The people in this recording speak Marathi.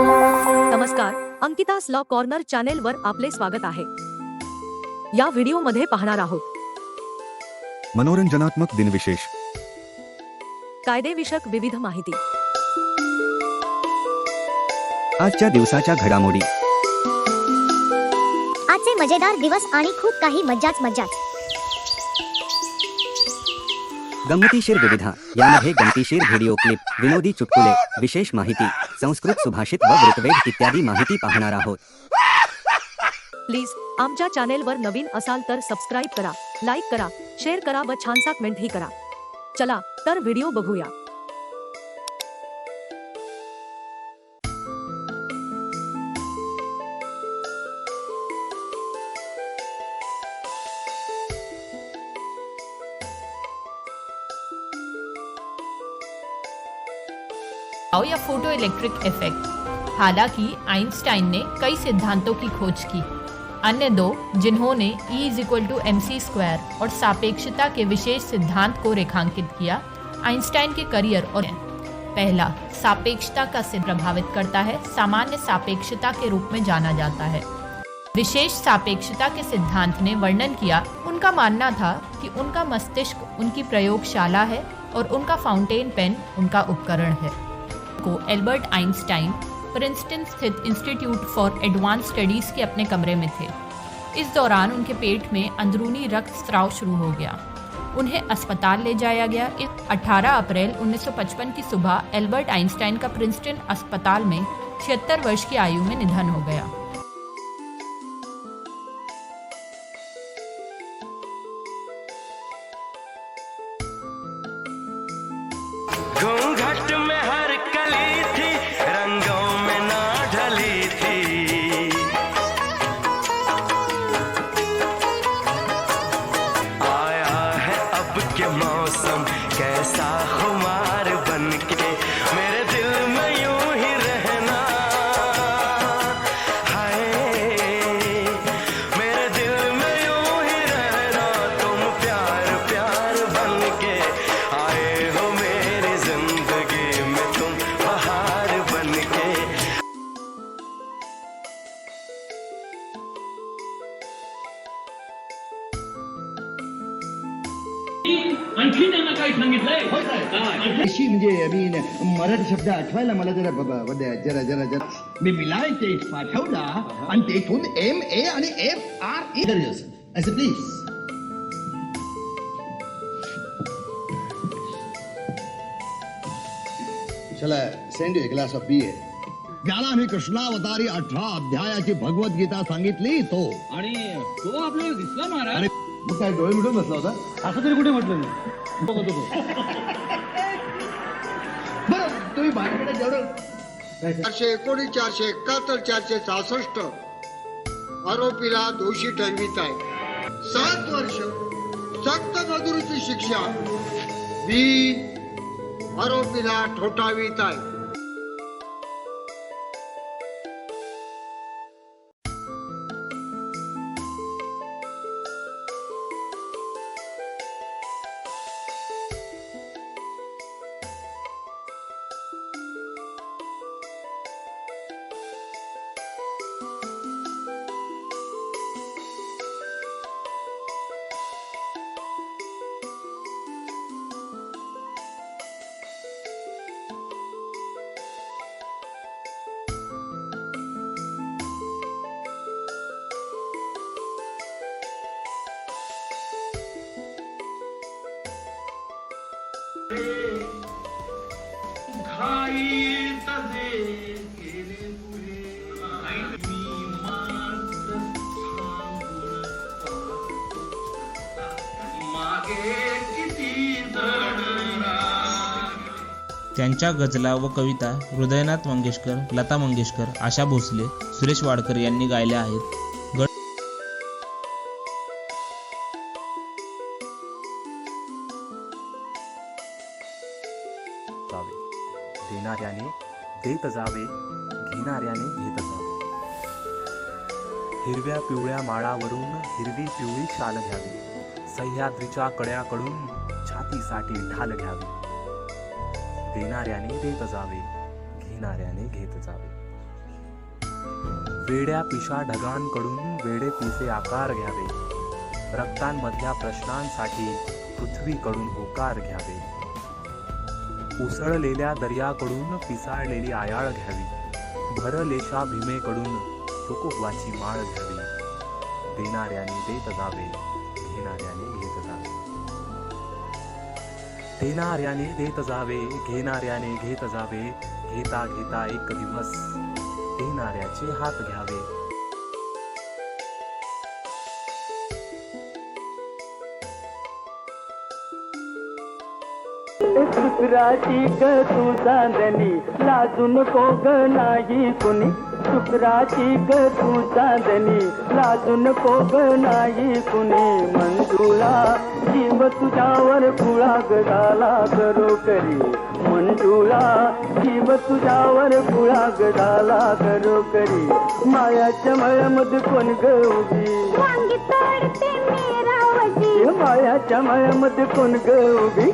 नमस्कार अंकितास लॉ कॉर्नर चॅनेल वर आपले स्वागत आहे. या व्हिडिओमध्ये पाहणार आहोत. मनोरंजनात्मक दिनविशेष. कायदेविषयक विविध माहिती. आजच्या दिवसाच्या घडामोडी. आजचे मजेदार दिवस आणि खूप काही मज्जाच मज्जाच. गमतीशीर विविधा. यामध्ये गमतीशीर व्हिडिओ क्लिप विनोदी चुटकुले विशेष माहिती संस्कृत सुभाषित व ऋतवेद इत्यादी माहिती पाहणार आहोत. प्लीज आमच्या चॅनेल वर नवीन असाल तर सबस्क्राईब करा लाईक करा शेअर करा व छानसा कमेंटही करा. चला तर व्हिडिओ बघूया. और या फ़ोटो इलेक्ट्रिक इफ़ेक्ट। हालाँकि, आइंस्टाइन ने कई सिद्धांतों की खोज की। अन्य दो, जिन्होंने E is equal to M C square और सापेक्षता के विशेष सिद्धांत को रेखांकित किया, आइंस्टाइन के करियर और पहला, सापेक्षता का सिद्ध प्रभावित करता है, सामान्य सापेक्षता के रूप में जाना जाता है। विशेष सापेक्षता के सिद्धांत ने वर्णन किया, उनका मानना था कि उनका मस्तिष्क उनकी प्रयोगशाला है और उनका फाउंटेन पेन उनका उपकरण है। को एल्बर्ट आइंस्टाइन प्रिंसटन स्थित इंस्टीट्यूट फॉर एडवांस स्टडीज़ के अपने कमरे में थे। इस दौरान उनके पेट में अंदरूनी रक्त स्राव शुरू हो गया। उन्हें अस्पताल ले जाया गया। इस 18 अप्रैल 1955 की सुबह एल्बर्ट आइंस्टाइन का प्रिंसटन अस्पताल में छिहत्तर वर्ष की आयु में निधन हो गया। आणखी त्यांना काय सांगितलंय? काय? अशी म्हणजे मी मराठी शब्द आठवायला मला जरा ब- ब- ब- जरा जरा जरा. मी मिलाय ते पाठवला आणि तेथून एम ए आणि एफ आर ई असं प्लीज चला send you glass of beer ज्याला मी कृष्णावतारी अठरा अध्यायाची भगवद्गीता सांगितली तो. आणि तो आपल्याला दिसला महाराज? मग काय डोळे मिटून बसला होता? असं तरी कुठे म्हटलं मी? बघत होतो. बरं तुम्ही बाहेर जेवढं चारशे एकोणीस चारशे एकाहत्तर चारशे सहासष्ट आरोपीला दोषी ठरवित आहे. सात वर्ष सक्त मजुरीची शिक्षा बी आरोपीला ठोठावित आहे. त्यांच्या गझला व कविता हृदयनाथ मंगेशकर लता मंगेशकर आशा भोसले सुरेश वाडकर यांनी गायल्या आहेत. जावे. देणाऱ्याने देत जावे घेणाऱ्याने घेत जावे. हिरव्या पिवळ्या माळावरून हिरवी पिवळी शाल घ्यावी. सह्याद्रीच्या कड्याकडून छातीसाठी ढाल घ्यावी. देणाऱ्याने देत जावे घेणाऱ्याने घेत जावे. वेड्या पिशा ढगांकडून वेडे पिसे आकार घ्यावे. रक्तांमधल्या प्रश्नांसाठी पृथ्वीकडून होकार घ्यावे. उसळलेल्या दर्याकडून पिसाळलेली आयाळ घ्यावी. भरलेशा भीमेकडून तुकोबाची माळ घ्यावी. देणाऱ्याने देत जावे घेणाऱ्याने घेत जावे. देणाऱ्याने देत जावे घेणाऱ्याने घेत जावे घेता घेता एक दिवस देणाऱ्याचे हात घ्या शुक्राची ग तू चांदणी लाजून नको ग नाही कुणी. शुक्राची ग तू चांदणी लाजून नको ग नाही कुणी. मंजुळा जीव तुझ्यावर कुळा गदाला करो करी मंजुळा जीव तुझ्यावर कुळा गदाला करो करी मायाच्या मळ्यामध्ये कोण ग उभी? मायाच्या मायामध्ये कोण ग उभी?